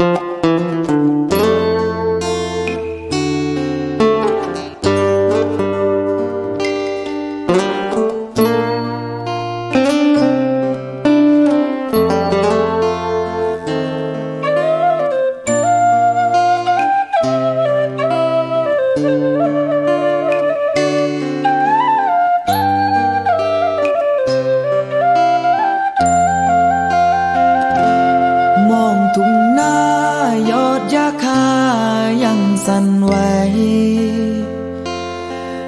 ม สั่นไหว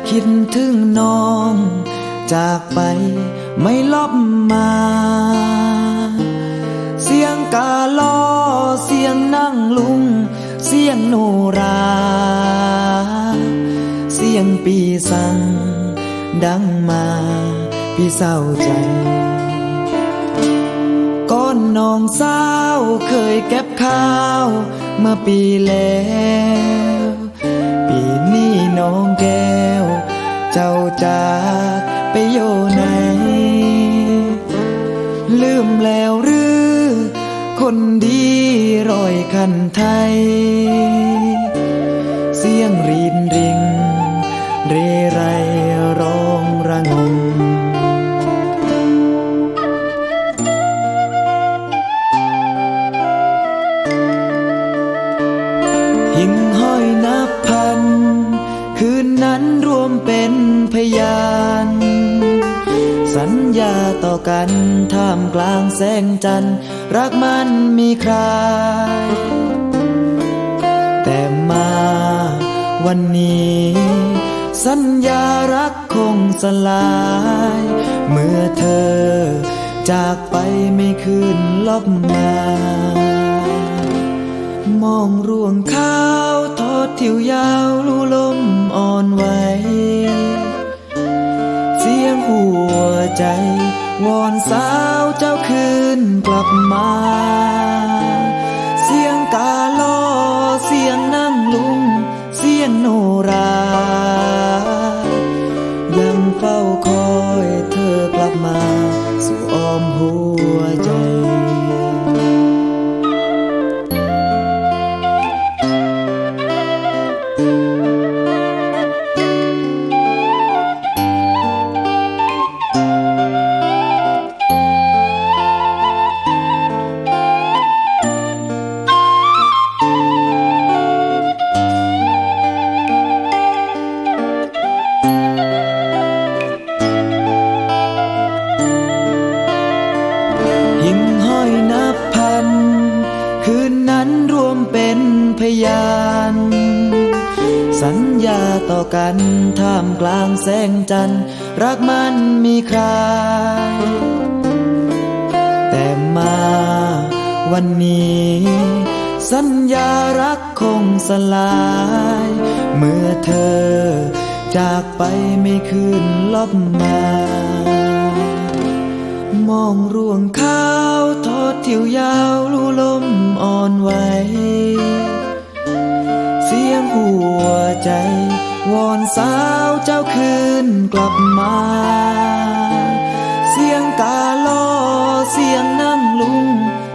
คิดถึงน้อง จากไปไม่ลบมา เสียงกาล้อเสียงนั่งลุง เสียงโนรา เสียงปีสัง ดังมา พี่เศร้าใจก้อนน้องสาวเคยเก็บข้าว เมื่อปีแล้ว ปีนี้น้องแก้ว เจ้าจากไปโยไหน ลืมแล้วหรือ คนดีรอยคันไทย เสียงรีน ญาต่อกันท่ามกลางแสงจันทร์รักมันมีใครแต่มาวันนี้ สัญญารักคงสลาย เมื่อเธอ จากไปไม่คืนลบมามองร่วงข้าวทอดทิวยาวลู่ลมอ่อนไหวเสียงหัว ใจ วอนสาวเจ้าคืนกลับมา เสียงกาล้อเสียงนั่งลุง เสียงโนรา ยังเฝ้าคอยเธอกลับมา สู่อ้อมหัวใจ ต่อกันท่ามกลางแสงจันทร์ รักมันมีใคร แต่มาวันนี้ สัญญารักคงสลาย เมื่อเธอ จากไปไม่คืนลบมามองร่วงข้าวทอดทิวยาวลู่ลมอ่อนไหวเสียงหัวใจ วอนสาวเจ้าคืนกลับมา เสียงกาล้อเสียงนั่งลุง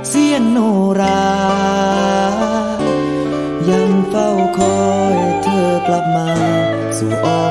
เสียงโนรา ยังเฝ้าคอยเธอกลับมา สู่อ้อม